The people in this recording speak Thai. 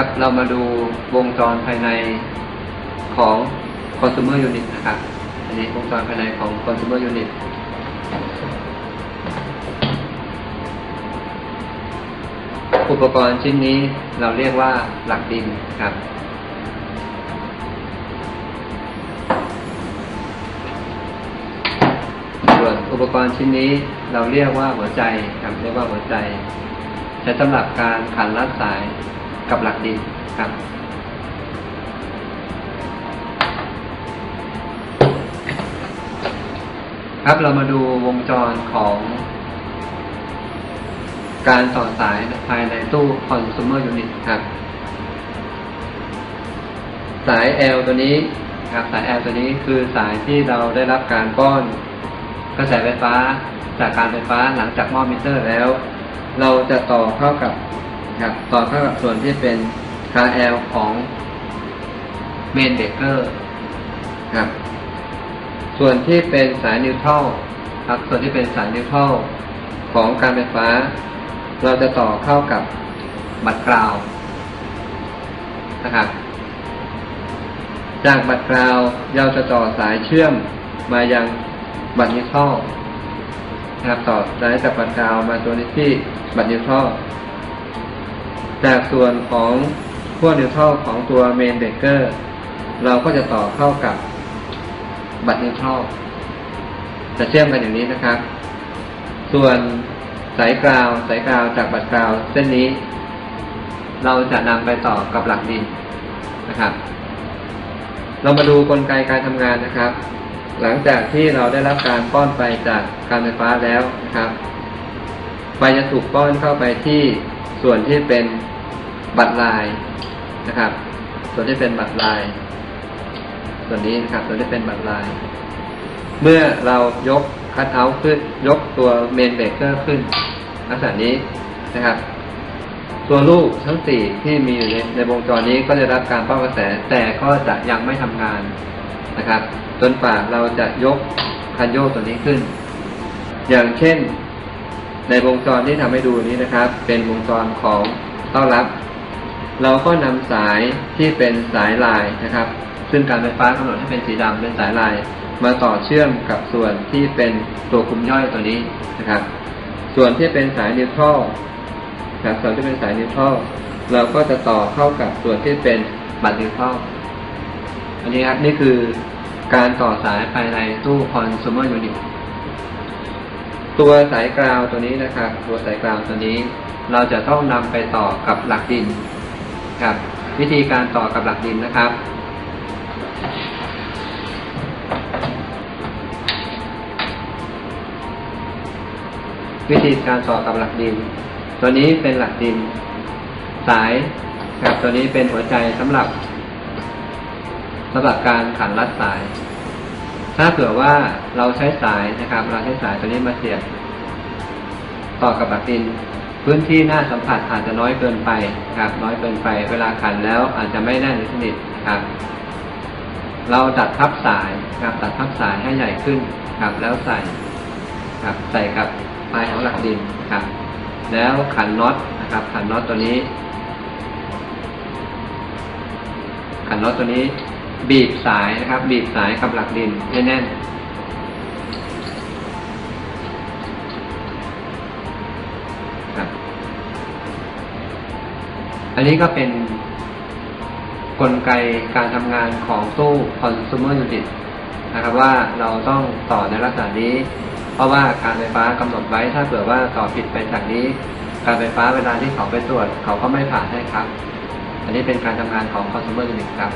ครับ เรามาดูวงจรภายในของ consumer unit นะครับ อันนี้วงจรภายในของ consumer unit อุปกรณ์ชิ้นนี้เราเรียกว่าหลักดินครับ ส่วนอุปกรณ์ชิ้นนี้เราเรียกว่าหัวใจครับเรียกว่าหัวใจ ใช้สำหรับการขันลัดสาย กับหลักดินครับครับเรามาดูวงจรของการต่อสายภายในตู้ consumer unit ครับ สาย L ตัวนี้ครับสาย L ตัวนี้คือสายที่เราได้รับการป้อนกระแสไฟฟ้าจากการไฟฟ้าหลังจากมอมิเตอร์แล้ว เราจะต่อเข้ากับ ครับต่อเข้ากับส่วนที่เป็น KL ของเมนเบเกอร์ครับส่วนที่เป็นสายนิวทรัลครับส่วนที่เป็นสายนิวทรัลของการไฟฟ้า เราจะต่อเข้ากับบัตรกราวนะครับจากบัตรกราวเราจะต่อสายเชื่อมมายังบัตรนิวทรัลนะครับต่อสายจากบัตรกราวมาตัวนี้ที่บัตรนิวทรัล จากส่วนของขั้วนิวทรัลของตัวเมนเบเกอร์เราก็จะต่อเข้ากับบัตรนิวทรัลจะเชื่อมกันอย่างนี้นะครับ ส่วนสายกราวสายกราวจากบัตรกราวเส้นนี้ เราจะนำไปต่อกับหลักดินนะครับ เรามาดูกลไกการทำงานนะครับ หลังจากที่เราได้รับการป้อนไฟจากการไฟฟ้าแล้วนะครับไฟจะถูกป้อนเข้าไปที่ ส่วนที่เป็นบัตรลายนะครับ ส่วนที่เป็นบัตรลาย ส่วนนี้นะครับ ส่วนที่เป็นบัตรลาย เมื่อเรายกคัตเอาท์ขึ้น ยกตัวเมนเบรกเกอร์ขึ้นลักษณะนี้นะครับ ตัวลูกทั้งสี่ที่มีอยู่ในในวงจรนี้ก็จะรับการป้อนกระแส แต่ก็จะยังไม่ทำงานนะครับ จนป่าเราจะยกคันโยกตัวนี้ขึ้น อย่างเช่น ในวงจรที่ทำให้ดูนี้นะครับ เป็นวงจรของต้อนรับ เราก็นำสายที่เป็นสายลายนะครับ ซึ่งการไฟฟ้ากำหนดให้เป็นสีดำเป็นสายลาย มาต่อเชื่อมกับส่วนที่เป็นตัวคุมย่อยตัวนี้นะครับ ส่วนที่เป็นสายนิวทรัลนะครับส่วนที่เป็นสายนิวทรัลเราก็จะต่อเข้ากับส่วนที่เป็นบัตรนิวทรัลอันนี้ครับนี่คือการต่อสายภายในตู้ consumer unit ตัวสายกราวตัวนี้นะครับ ตัวสายกราวตัวนี้ เราจะต้องนำไปต่อกับหลักดินครับ วิธีการต่อกับหลักดินนะครับ วิธีการต่อกับหลักดิน ตัวนี้เป็นหลักดิน สายครับตัวนี้เป็นหัวใจสำหรับสำหรับการขันรัดสาย ถ้าเผื่อว่าเราใช้สายนะครับ เราใช้สายตัวนี้มาเสียบต่อกับหลักดิน พื้นที่หน้าสัมผัสอาจจะน้อยเกินไปครับ น้อยเกินไป เวลาขันแล้วอาจจะไม่แน่นหรือสนิทครับ เราตัดทับสายครับตัดทับสายให้ใหญ่ขึ้นครับ แล้วใส่ครับใส่กับปลายของหลักดินครับ แล้วขันน็อตนะครับ ขันน็อตตัวนี้ ขันน็อตตัวนี้ บีบสายนะครับ บีบสายกับหลักดินให้แน่นครับอันนี้ก็เป็นกลไกการทำงานของตู้ consumer unit นะครับว่าเราต้องต่อในลักษณะนี้ เพราะว่าการไฟฟ้ากำหนดไว้ถ้าเผื่อว่าต่อผิดไปจากนี้ การไฟฟ้าเวลาที่เขาไปตรวจ เขาก็ไม่ผ่านให้ครับ อันนี้เป็นการทำงานของ consumer unit ครับ